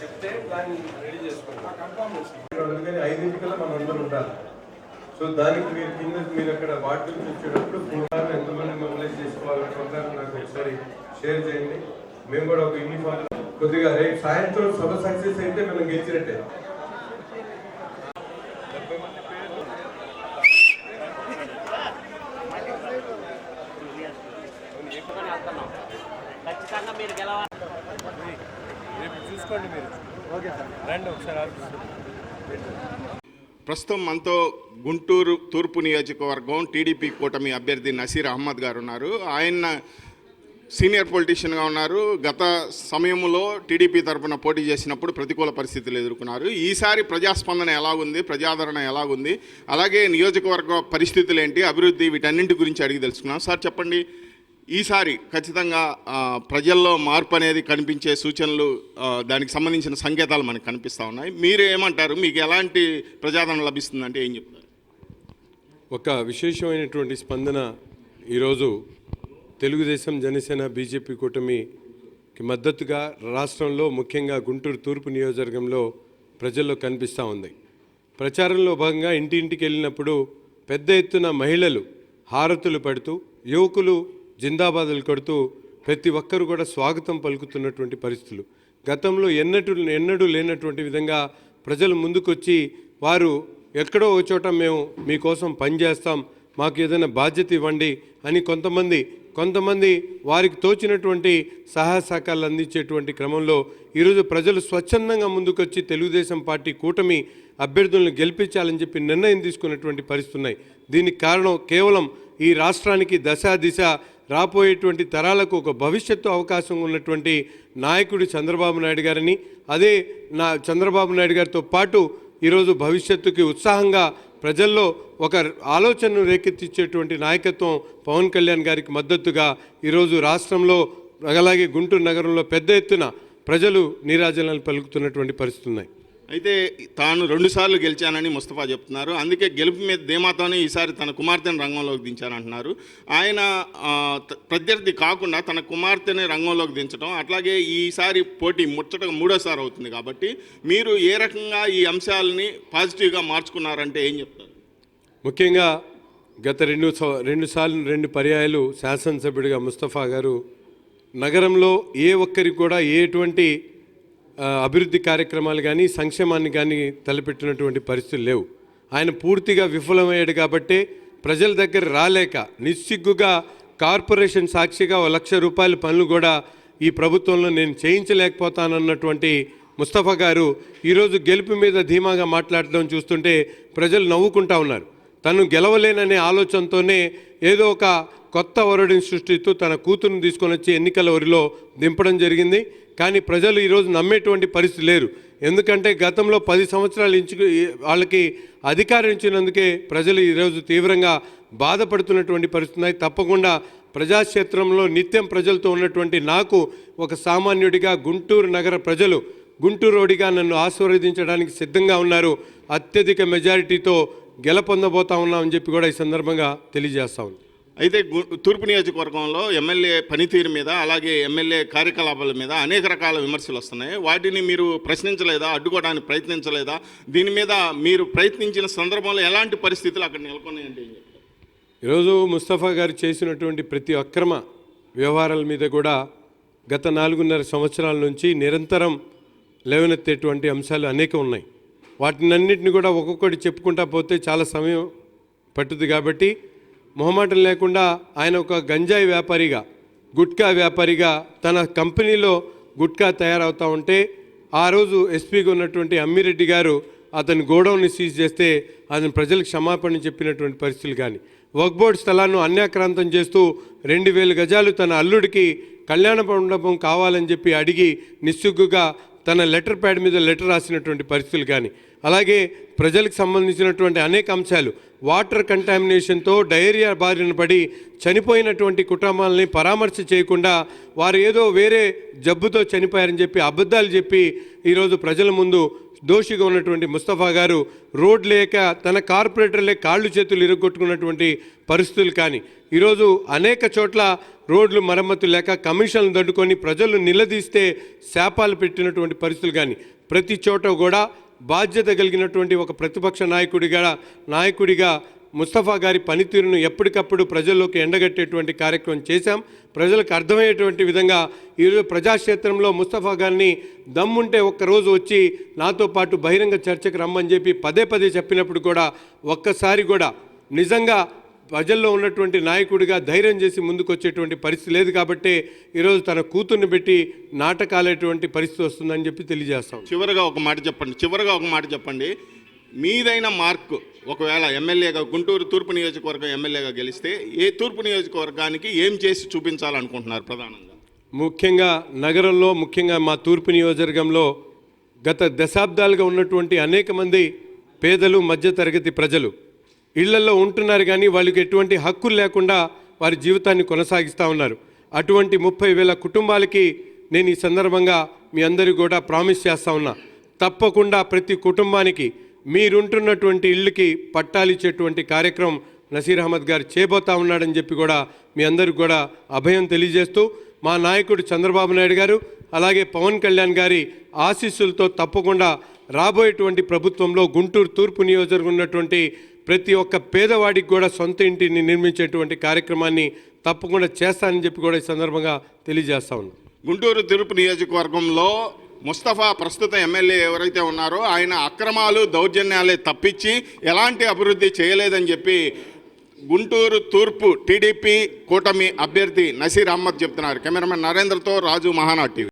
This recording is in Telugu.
చెప్తే దాన్ని రెడీ చేసుకుంటాను అందుకని ఐదింటికల్లా మనం అందరం ఉండాలి. సో దానికి మీరు కింద మీరు అక్కడ వాటి నుంచి వచ్చేటప్పుడు ప్రోగ్రామ్ ఎంతమంది మొబిలైజ్ చేసుకోవాలి? ప్రోగ్రామ్ నాకు ఒకసారి షేర్ చేయండి. మేము కూడా ఒక యూనిఫామ్ కొద్దిగా రేపు సాయంత్రం సభ సక్సెస్ అయితే మనం గెలిచినట్టే. ఖచ్చితంగా మీరు గెలవాలి రేపు చూసుకోండి మీరు ఓకే సార్ రండి ఒకసారి ప్రస్తుతం మనతో గుంటూరు తూర్పు నియోజకవర్గం టీడీపీ కూటమి అభ్యర్థి నసీర్ అహ్మద్ గారు ఉన్నారు. ఆయన సీనియర్ పొలిటీషియన్గా ఉన్నారు. గత సమయంలో టీడీపీ తరపున పోటీ చేసినప్పుడు ప్రతికూల పరిస్థితులు ఎదుర్కొన్నారు. ఈసారి ప్రజాస్పందన ఎలాగుంది? ప్రజాదరణ ఎలాగుంది? అలాగే నియోజకవర్గ పరిస్థితులు ఏంటి అభివృద్ధి వీటన్నింటి గురించి అడిగి తెలుసుకున్నాం సార్ చెప్పండి. ఈసారి ఖచ్చితంగా ప్రజల్లో మార్పు అనేది కనిపించే సూచనలు దానికి సంబంధించిన సంకేతాలు మనకు కనిపిస్తూ ఉన్నాయి. మీరు ఏమంటారు? మీకు ఎలాంటి ప్రజాదరణ లభిస్తుందంటే ఏం చెప్తారు? ఒక విశేషమైనటువంటి స్పందన ఈరోజు తెలుగుదేశం జనసేన బీజేపీ కూటమికి మద్దతుగా రాష్ట్రంలో ముఖ్యంగా గుంటూరు తూర్పు నియోజకవర్గంలో ప్రజల్లో కనిపిస్తూ ఉంది. ప్రచారంలో భాగంగా ఇంటింటికి వెళ్ళినప్పుడు పెద్ద ఎత్తున మహిళలు హారతులు పడుతూ యువకులు జిందాబాదులు కొడుతూ ప్రతి ఒక్కరు కూడా స్వాగతం పలుకుతున్నటువంటి పరిస్థితులు. గతంలో ఎన్నటూ ఎన్నడూ లేనటువంటి విధంగా ప్రజలు ముందుకొచ్చి వారు ఎక్కడో ఒక చోట మేము మీకోసం పనిచేస్తాం మాకు ఏదైనా బాధ్యత ఇవ్వండి అని కొంతమంది కొంతమంది వారికి తోచినటువంటి సహాయ సహకారాలు అందించేటువంటి క్రమంలో ఈరోజు ప్రజలు స్వచ్ఛందంగా ముందుకొచ్చి తెలుగుదేశం పార్టీ కూటమి అభ్యర్థులను గెలిపించాలని చెప్పి నిర్ణయం తీసుకున్నటువంటి పరిస్థితి ఉన్నాయి. దీనికి కారణం కేవలం ఈ రాష్ట్రానికి దశ దిశ రాబోయేటువంటి తరాలకు ఒక భవిష్యత్తు అవకాశం ఉన్నటువంటి నాయకుడు చంద్రబాబు నాయుడు గారిని. అదే నా చంద్రబాబు నాయుడు గారితో పాటు ఈరోజు భవిష్యత్తుకి ఉత్సాహంగా ప్రజల్లో ఒక ఆలోచనను రేకెత్తించేటువంటి నాయకత్వం పవన్ కళ్యాణ్ గారికి మద్దతుగా ఈరోజు రాష్ట్రంలో అలాగే గుంటూరు నగరంలో పెద్ద ఎత్తున ప్రజలు నీరాజనాలు పలుకుతున్నటువంటి పరిస్థితి ఉన్నాయి. అయితే తాను రెండుసార్లు గెలిచానని ముస్తఫా చెప్తున్నారు. అందుకే గెలుపు మీద ధీమాతోనే ఈసారి తన కుమార్తెను రంగంలోకి దించారంటున్నారు ఆయన ప్రత్యర్థి కాకుండా తన కుమార్తెని రంగంలోకి దించడం అట్లాగే ఈసారి పోటీ ముచ్చట మూడోసారి అవుతుంది కాబట్టి మీరు ఏ రకంగా ఈ అంశాలని పాజిటివ్గా మార్చుకున్నారంటే ఏం చెప్తారు? ముఖ్యంగా గత రెండు రెండు సార్లు రెండు పర్యాయాలు శాసనసభ్యుడిగా ముస్తఫా గారు నగరంలో ఏ ఒక్కరికి కూడా ఎటువంటి అభివృద్ధి కార్యక్రమాలు కానీ సంక్షేమాన్ని కానీ తలపెట్టినటువంటి పరిస్థితులు లేవు. ఆయన పూర్తిగా విఫలమయ్యాడు కాబట్టే ప్రజల దగ్గర రాలేక నిస్సిగ్గుగా కార్పొరేషన్ సాక్షిగా ఒక లక్ష రూపాయల పనులు కూడా ఈ ప్రభుత్వంలో నేను చేయించలేకపోతానన్నటువంటి ముస్తఫా గారు ఈరోజు గెలుపు మీద ధీమాగా మాట్లాడడం చూస్తుంటే ప్రజలు నవ్వుకుంటా ఉన్నారు. తను గెలవలేననే ఆలోచనతోనే ఏదో ఒక కొత్త వరుడిని సృష్టిస్తూ తన కూతురుని తీసుకొని వచ్చి ఎన్నికల వరిలో దింపడం జరిగింది. కానీ ప్రజలు ఈరోజు నమ్మేటువంటి పరిస్థితి లేరు. ఎందుకంటే గతంలో పది సంవత్సరాలు ఇంచు వాళ్ళకి అధికారం ఇచ్చినందుకే ప్రజలు ఈరోజు తీవ్రంగా బాధపడుతున్నటువంటి పరిస్థితి ఉన్నాయి. తప్పకుండా ప్రజాక్షేత్రంలో నిత్యం ప్రజలతో ఉన్నటువంటి నాకు ఒక సామాన్యుడిగా గుంటూరు నగర ప్రజలు గుంటూరోడిగా నన్ను ఆశీర్వదించడానికి సిద్ధంగా ఉన్నారు. అత్యధిక మెజారిటీతో గెలపొందబోతా ఉన్నామని చెప్పి కూడా ఈ సందర్భంగా తెలియజేస్తా ఉంది అయితే తూర్పు నియోజకవర్గంలో ఎమ్మెల్యే పనితీరు మీద అలాగే ఎమ్మెల్యే కార్యకలాపాల మీద అనేక రకాల విమర్శలు వస్తున్నాయి. వాటిని మీరు ప్రశ్నించలేదా? అడ్డుకోవడానికి ప్రయత్నించలేదా? దీని మీద మీరు ప్రయత్నించిన సందర్భంలో ఎలాంటి పరిస్థితులు అక్కడ నెలకొన్నాయండి ఈరోజు ముస్తఫా గారు చేసినటువంటి ప్రతి అక్రమ వ్యవహారాల మీద కూడా గత నాలుగున్నర సంవత్సరాల నుంచి నిరంతరం లేవనెత్తేటువంటి అంశాలు అనేక ఉన్నాయి. వాటినన్నింటిని కూడా ఒక్కొక్కటి చెప్పుకుంటా పోతే చాలా సమయం పట్టుద్ది కాబట్టి మొహమాటం లేకుండా ఆయన ఒక గంజాయి వ్యాపారిగా గుట్కా వ్యాపారిగా తన కంపెనీలో గుట్కా తయారవుతూ ఉంటే ఆ రోజు ఎస్పీగా ఉన్నటువంటి అమ్మిరెడ్డి గారు అతని గోడౌన్ని సీజ్ చేస్తే అతని ప్రజలకు క్షమాపణ చెప్పినటువంటి పరిస్థితులు కానీ వర్క్ బోర్డ్ స్థలాన్ని అన్యాక్రాంతం చేస్తూ రెండు వేల గజాలు తన అల్లుడికి కళ్యాణ మండపం కావాలని చెప్పి అడిగి నిస్సిగ్గుగా తన లెటర్ ప్యాడ్ మీద లెటర్ రాసినటువంటి పరిస్థితులు కానీ అలాగే ప్రజలకు సంబంధించినటువంటి అనేక అంశాలు వాటర్ కంటామినేషన్తో డయేరియా బారిన పడి చనిపోయినటువంటి కుటుంబాలని పరామర్శ చేయకుండా వారు ఏదో వేరే జబ్బుతో చనిపోయారని చెప్పి అబద్ధాలు చెప్పి ఈరోజు ప్రజల ముందు దోషిగా ఉన్నటువంటి ముస్తఫా గారు రోడ్ లేక తన కార్పొరేటర్లే కాళ్ళు చేతులు ఇరుగొట్టుకున్నటువంటి పరిస్థితులు కానీ ఈరోజు అనేక చోట్ల రోడ్లు మరమ్మతు లేక కమిషన్లు దండుకొని ప్రజలు నిలదీస్తే శాపాలు పెట్టినటువంటి పరిస్థితులు కానీ ప్రతి చోట కూడా బాధ్యత కలిగినటువంటి ఒక ప్రతిపక్ష నాయకుడిగా నాయకుడిగా ముస్తఫా గారి పనితీరును ఎప్పటికప్పుడు ప్రజల్లోకి ఎండగట్టేటువంటి కార్యక్రమం చేశాం. ప్రజలకు అర్థమయ్యేటువంటి విధంగా ఈరోజు ప్రజాక్షేత్రంలో ముస్తఫా గారిని దమ్ముంటే ఒక్కరోజు వచ్చి నాతో పాటు బహిరంగ చర్చకు రమ్మని చెప్పి పదే పదే చెప్పినప్పుడు కూడా ఒక్కసారి కూడా నిజంగా ప్రజల్లో ఉన్నటువంటి నాయకుడిగా ధైర్యం చేసి ముందుకు వచ్చేటువంటి పరిస్థితి లేదు కాబట్టి ఈరోజు తన కూతుర్ని పెట్టి నాటకాలేటువంటి పరిస్థితి వస్తుందని చెప్పి తెలియజేస్తాం. చివరగా ఒక మాట చెప్పండి. చివరగా ఒక మాట చెప్పండి. మీదైన మార్కు ఒకవేళ ఎమ్మెల్యేగా గుంటూరు తూర్పు నియోజకవర్గం ఎమ్మెల్యేగా గెలిస్తే ఏ తూర్పు నియోజకవర్గానికి ఏం చేసి చూపించాలనుకుంటున్నారు ప్రధానంగా? ముఖ్యంగా నగరంలో ముఖ్యంగా మా తూర్పు నియోజకవర్గంలో గత దశాబ్దాలుగా ఉన్నటువంటి అనేక మంది పేదలు మధ్యతరగతి ప్రజలు ఇళ్ళలో ఉంటున్నారు కానీ వాళ్ళకి ఎటువంటి హక్కులు లేకుండా వారి జీవితాన్ని కొనసాగిస్తూ ఉన్నారు. అటువంటి ముప్పై వేల కుటుంబాలకి నేను ఈ సందర్భంగా మీ అందరికీ కూడా ప్రామిస్ చేస్తూ ఉన్నా. తప్పకుండా ప్రతి కుటుంబానికి మీరుంటున్నటువంటి ఇళ్ళకి పట్టాలిచ్చేటువంటి కార్యక్రమం నసీర్ అహ్మద్ గారు చేయబోతా ఉన్నాడని చెప్పి కూడా మీ అందరికి కూడా అభయం తెలియజేస్తూ మా నాయకుడు చంద్రబాబు నాయుడు గారు అలాగే పవన్ కళ్యాణ్ గారి ఆశీస్సులతో తప్పకుండా రాబోయేటువంటి ప్రభుత్వంలో గుంటూరు తూర్పు నియోజకవర్గం ఉన్నటువంటి ప్రతి ఒక్క పేదవాడికి కూడా సొంత ఇంటిని నిర్మించేటువంటి కార్యక్రమాన్ని తప్పకుండా చేస్తానని చెప్పి కూడా ఈ సందర్భంగా తెలియజేస్తా ఉన్నాం. గుంటూరు తూర్పు నియోజకవర్గంలో ముస్తఫా ప్రస్తుత ఎమ్మెల్యే ఎవరైతే ఉన్నారో ఆయన అక్రమాలు దౌర్జన్యాలే తప్పించి ఎలాంటి అభివృద్ధి చేయలేదని చెప్పి గుంటూరు తూర్పు టీడీపీ కూటమి అభ్యర్థి నసీర్ అహ్మద్ చెప్తున్నారు. కెమెరామెన్ నరేంద్రతో రాజు మహానా టీవీ.